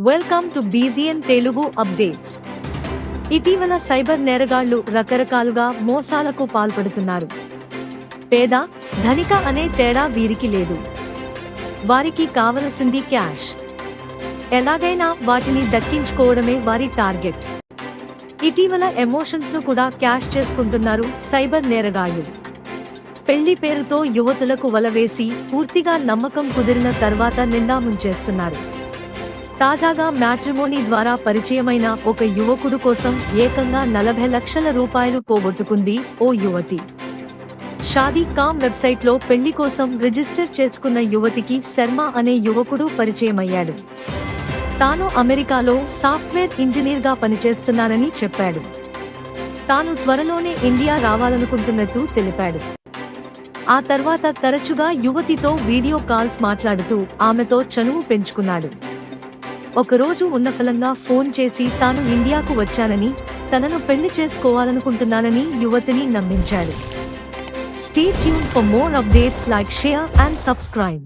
Welcome to BGN Telugu updates ఇటీవల cyber నేరగాళ్ళు రకరకాలుగా మోసాలకు పాల్పడుతున్నారు. పేద ధనిక అనే తేడా వీరికి లేదు. వారికి కావలసింది క్యాష్. ఎలాగైనా వాటిని దక్కించుకోవడమే వారి టార్గెట్. ఇటీవల ఎమోషన్స్ను కూడా క్యాష్ చేసుకుంటున్నారు సైబర్ నేరగాళ్ళు. పెళ్ళి పేరుతో యువతులకు వలవేసి పూర్తిగా నమ్మకం కుదిరిన తర్వాత నిండా ముంచేస్తున్నారు. తాజాగా మ్యాట్రిమోనీ ద్వారా పరిచయమైన ఒక యువకుడు కోసం ఏకంగా నలభై లక్షల రూపాయలు పోగొట్టుకుంది ఓ యువతి. షాదీ కామ్ వెబ్సైట్లో పెళ్ళి కోసం రిజిస్టర్ చేసుకున్న యువతికి శర్మ అనే యువకుడు పరిచయమయ్యాడు. తాను అమెరికాలో సాఫ్ట్వేర్ ఇంజనీర్గా పనిచేస్తున్నానని చెప్పాడు. తాను త్వరలోనే ఇండియా రావాలనుకుంటున్నట్టు తెలిపాడు. ఆ తర్వాత తరచుగా యువతితో వీడియో కాల్స్ మాట్లాడుతూ ఆమెతో చనువు పెంచుకున్నాడు. ఒకరోజు ఉన్నఫలంగా ఫోన్ చేసి తాను ఇండియాకు వచ్చానని తనను పెళ్ళి చేసుకోవాలనుకుంటున్నానని యువతిని నమ్మించాడు. Stay tune for more updates like share and subscribe.